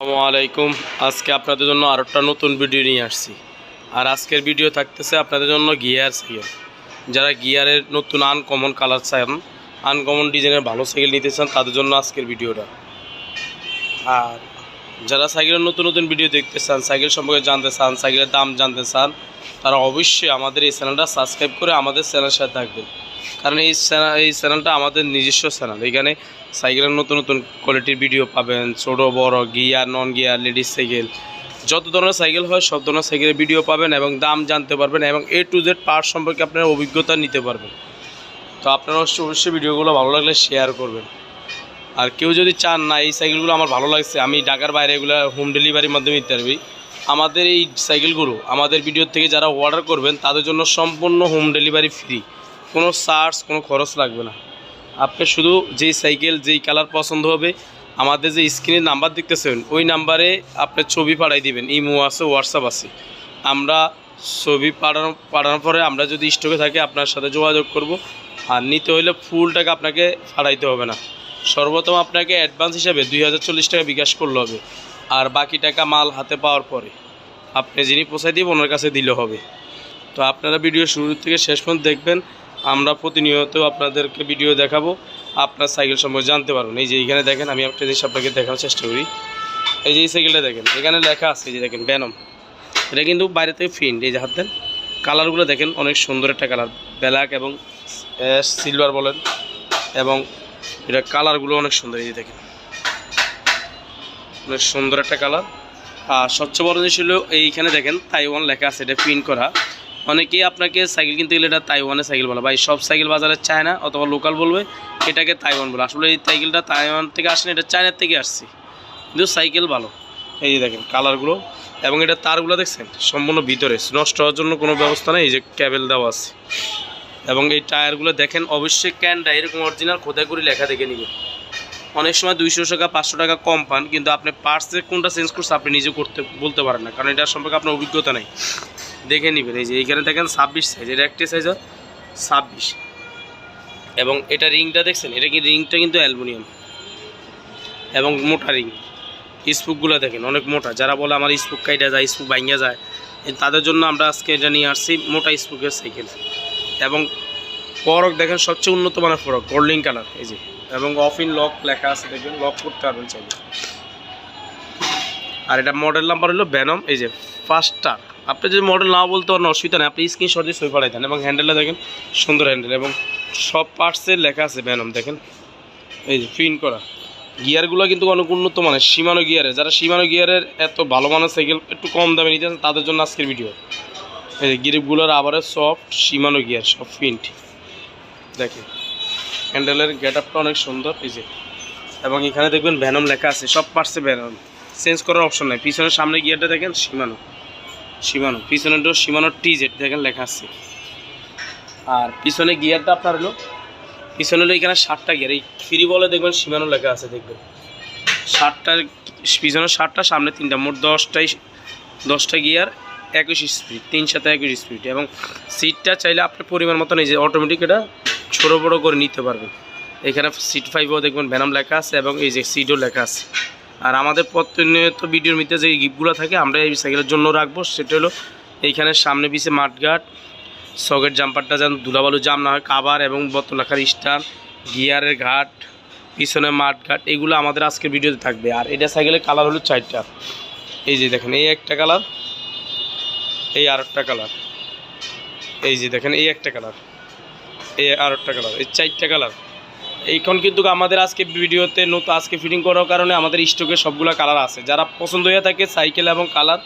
আসসালামু আলাইকুম। আজকে আপনাদের জন্য আর একটা নতুন ভিডিও নিয়ে আসছি। আর আজকের ভিডিও থাকতেছে আপনাদের জন্য গিয়ার সাইকেল। যারা গিয়ারের নতুন আনকমন কালার চান আনকমন ডিজাইনের ভালো সাইকেল নিতে চান, তাদের জন্য আজকের ভিডিওটা। আর যারা সাইকেলের নতুন নতুন ভিডিও দেখতে চান, সাইকেল সম্পর্কে জানতে চান, সাইকেলের দাম জানতে চান, তারা অবশ্যই আমাদের এই চ্যানেলটা সাবস্ক্রাইব করে আমাদের চ্যানেলের সাথে থাকবেন। কারণ এই চ্যানেল এই চ্যানেলটা আমাদের নিজস্ব চ্যানেল এখানে সাইকেলের নতুন নতুন কোয়ালিটির ভিডিও পাবেন, ছোটো, বড় gear non gear ladies cycle যত ধরনের সাইকেল হয়, সব ধরনের সাইকেলের ভিডিও পাবেন এবং দাম জানতে পারবেন এবং এ টু জেড পার্ট সম্পর্কে আপনারা অভিজ্ঞতা নিতে পারবেন। তো আপনারা অবশ্যই ভিডিওগুলো ভালো লাগলে শেয়ার করবেন। আর কেউ যদি চান, না, এই সাইকেলগুলো আমার ভালো লাগছে, আমি ঢাকার বাইরে এগুলো হোম ডেলিভারির মাধ্যমে দিতে পারবি। আমাদের এই সাইকেলগুলো আমাদের ভিডিও থেকে যারা অর্ডার করবেন, তাদের জন্য সম্পূর্ণ হোম ডেলিভারি ফ্রি কোনো চার্জ, কোনো খরচ লাগবে না। আপনি শুধু যেই সাইকেল, যেই কালার পছন্দ হবে, আমাদের যে স্ক্রিনের নাম্বার দেখতেছেন, ওই নাম্বারে আপনি ছবি পাঠাই দিবেন। ইমো আছে, হোয়াটসঅ্যাপ আছে। আমরা ছবি পাঠানো, পাঠানোর পরে আমরা যদি স্টকে থাকে, আপনার সাথে যোগাযোগ করব। আর নিতে হলে ফুল টাকা আপনাকে পাঠাইতে হবে না। সর্বপ্রথম আপনাকে অ্যাডভান্স হিসাবে দুই হাজার চল্লিশ টাকা বিকাশ করলে হবে। আর বাকি টাকা মাল হাতে পাওয়ার পরে আপনি যিনি পৌঁছাই দিব ওনার কাছে দিলে হবে। তো আপনারা ভিডিও শুরু থেকে শেষ পর্যন্ত দেখবেন। আমরা প্রতিনিয়ত আপনাদেরকে ভিডিও দেখাবো। আপনার সাইকেল সম্পর্কে জানতে পারবেন। এই যে এখানে দেখেন, আমি একটা জিনিস আপনাকে দেখানোর চেষ্টা করি। এই যে এই সাইকেলটা দেখেন, এখানে লেখা আছে যে দেখেন ব্যানম এটা কিন্তু বাইরে থেকে ফিন্ড এই যে হাত দেন। কালারগুলো দেখেন, অনেক সুন্দর একটা কালার ব্ল্যাক এবং সিলভার বলেন। এবং এটা কালারগুলো অনেক সুন্দর, এই যে দেখেন। অনেক সুন্দর একটা কালার আর সবচেয়ে বড় জিনিস হলো, এইখানে দেখেন তাইওয়ান লেখা আছে, এটা প্রিন্ট করা। অনেকেই আপনাকে সাইকেল কিনতে গেলে এটা তাইওয়ানের সাইকেল বলে ভাই সব সাইকেল বাজারে চায়না অথবা লোকাল বলবে, এটাকে তাইওয়ান বলে। আসলে এই সাইকেলটা তাইওয়ান থেকে আসেনি, এটা চায়নার থেকে আসছে। কিন্তু সাইকেল ভালো। এই যে দেখেন কালারগুলো, এবং এটা তারগুলো দেখছেন, সম্পূর্ণ ভিতরে, নষ্ট হওয়ার জন্য কোনো ব্যবস্থা নেই, এই যে ক্যাবেল দেওয়া আছে। এবং এই টায়ারগুলো দেখেন, অবশ্যই ক্যানটা এরকম অরিজিনাল খোদাই করে লেখা দেখে নেবেন অনেক সময় দুইশো টাকা, পাঁচশো টাকা কম পান, কিন্তু আপনি পার্টসে কোনটা চেঞ্জ করছে, আপনি নিজে করতে, বলতে পারেন না, কারণ এটার সম্পর্কে আপনার অভিজ্ঞতা নেই। দেখে নেবেন। এই যে এইখানে দেখেন ছাব্বিশ সাইজ এটা একটি সাইজ ছাব্বিশ। এবং এটা রিংটা দেখছেন, এটা কি রিংটা কিন্তু অ্যালুমিনিয়াম। এবং মোটা রিং। স্পুকগুলো দেখেন, অনেক মোটা। যারা বলে আমার স্পুক কাইটা যায়, স্পুক ভাঙিয়া যায় তাদের জন্য আমরা আজকে এটা নিয়ে আসছি মোটা স্পুকের সাইকেল। এবং ফরক দেখেন, সবচেয়ে উন্নত মানের ফরক গোল্ডিং কালার, এই যে। এবং অফ ইন লক লেখা আছে, দেখবেন লক করতে পারবেন চাইলে। আর এটা মডেল নাম্বার হলো ব্যানম এই যে ফার্স্ট ফাস্টার আপনি যদি মডেল না বলতে পারেন, অসুবিধা নেই। আপনি স্ক্রিনশট দিয়ে সই পাঠাই দেন এবং হ্যান্ডেলটা দেখেন, সুন্দর হ্যান্ডেল এবং সব পার্টসের লেখা আছে ব্যানম দেখেন। এই যে প্রিন্ট করা। গিয়ারগুলো কিন্তু অনেক উন্নত মানের, সীমানো গিয়ারের যারা সীমানো গিয়ারের এত ভালো মানের সাইকেল একটু কম দামে নিতে চান, তাদের জন্য আজকের ভিডিও এই যে গ্রিপগুলোর আবারে সফট সীমানো গিয়ার সব প্রিন্ট দেখেন হ্যান্ডেলের গেট আপটা অনেক সুন্দর, এই যে। এবং এখানে দেখবেন ভ্যানম লেখা আছে, সব পার্টসে ভ্যানম চেঞ্জ করার অপশন নাই। পিছনের সামনে গিয়ারটা দেখেন, সীমানো। সীমানো পিছনেরটাও সীমানোর টি জেড দেখেন লেখা আছে। আর পিছনে গিয়ারটা আপনার হলো, পিছনে হলো এখানে ষাটটা গিয়ার, এই ফ্রি বলে দেখবেন সীমানো লেখা আছে, দেখবেন। ষাটটার পিছনে ষাটটা সামনে তিনটা, মোট দশটাই, দশটা গিয়ার একুশ স্পিড তিন সাথে একুশ স্পিড এবং সিটটা চাইলে আপনি পরিমাণ মতন এই যে অটোমেটিক এটা ছোটো বড়ো করে নিতে পারবেন। এখানে সিট ফাইভও দেখবেন ভ্যানাম লেখা আছে, এবং এই যে সিটও লেখা আছে। আর আমাদের প্রতিনিয়ত ভিডিওর মধ্যে যে গিফটগুলো থাকে, আমরা এই সাইকেলের জন্য রাখব। সেটা হলো এইখানে সামনে পিছে মাঠঘাট, সকেট জাম্পারটা যেন ধুলাবালু জাম না হয়, কাবার এবং বতলাখার স্টার গিয়ারের ঘাট, পিছনে মাঠঘাট, এগুলো আমাদের আজকের ভিডিওতে থাকবে। আর এটা সাইকেলের কালার হলো চারটা। এই যে দেখেন, এই একটা কালার, এই আর একটা কালার। এই যে দেখেন, এই একটা কালার, এই আর একটা কালার, এই চারটা কালার। এইখন কিন্তু আমাদের আজকে ভিডিওতে নতুন আজকে ফিটিং করার কারণে আমাদের স্টকে সবগুলো কালার আছে। যারা পছন্দ হয়ে থাকে সাইকেল এবং কালার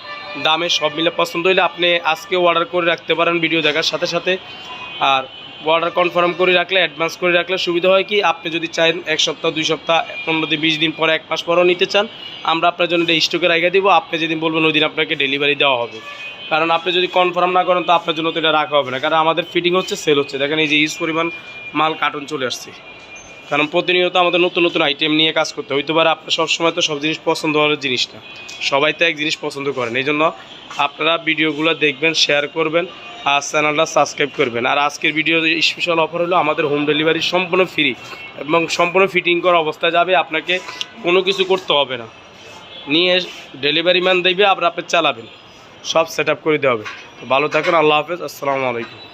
দামে সব মিলে পছন্দ হলে আপনি আজকে অর্ডার করে রাখতে পারেন ভিডিও দেখার সাথে সাথে। আর অর্ডার কনফার্ম করে রাখলে অ্যাডভান্স করে রাখলে সুবিধা হয় কি, আপনি যদি চান এক সপ্তাহ, দুই সপ্তাহ, পনেরো দিন, বিশ দিন পরে এক মাস পরেও নিতে চান, আমরা আপনার জন্য এটা স্টকে রেখে দিব, আপনি যেদিন বলবেন ওই দিন আপনাকে ডেলিভারি দেওয়া হবে। কারণ আপনি যদি কনফার্ম না করেন তো আপনার জন্য তো এটা রাখা হবে না, কারণ আমাদের ফিটিং হচ্ছে সেল হচ্ছে। দেখেন এই যে ইউজ পরিমাণ মাল কার্টুন চলে আসছে। কারণ প্রতিনিয়ত আমাদের নতুন নতুন আইটেম নিয়ে কাজ করতে হইতে পারে আপনার সবসময় তো সব জিনিস পছন্দ হওয়ার জিনিস না। সবাই তো এক জিনিস পছন্দ করেন। এই জন্য আপনারা ভিডিওগুলো দেখবেন শেয়ার করবেন, আর চ্যানেলটা সাবস্ক্রাইব করবেন। আর আজকের ভিডিও স্পেশাল অফার হলো আমাদের হোম ডেলিভারি সম্পূর্ণ ফ্রি এবং সম্পূর্ণ ফিটিং করা অবস্থায় যাবে। আপনাকে কোনো কিছু করতে হবে না। নিয়ে ডেলিভারি ম্যান দেবে আবার আপনি চালাবেন। সব সেট করে দেওয়া হবে। তো ভালো থাকেন, আল্লাহ হাফেজ। আসসালামু আলাইকুম।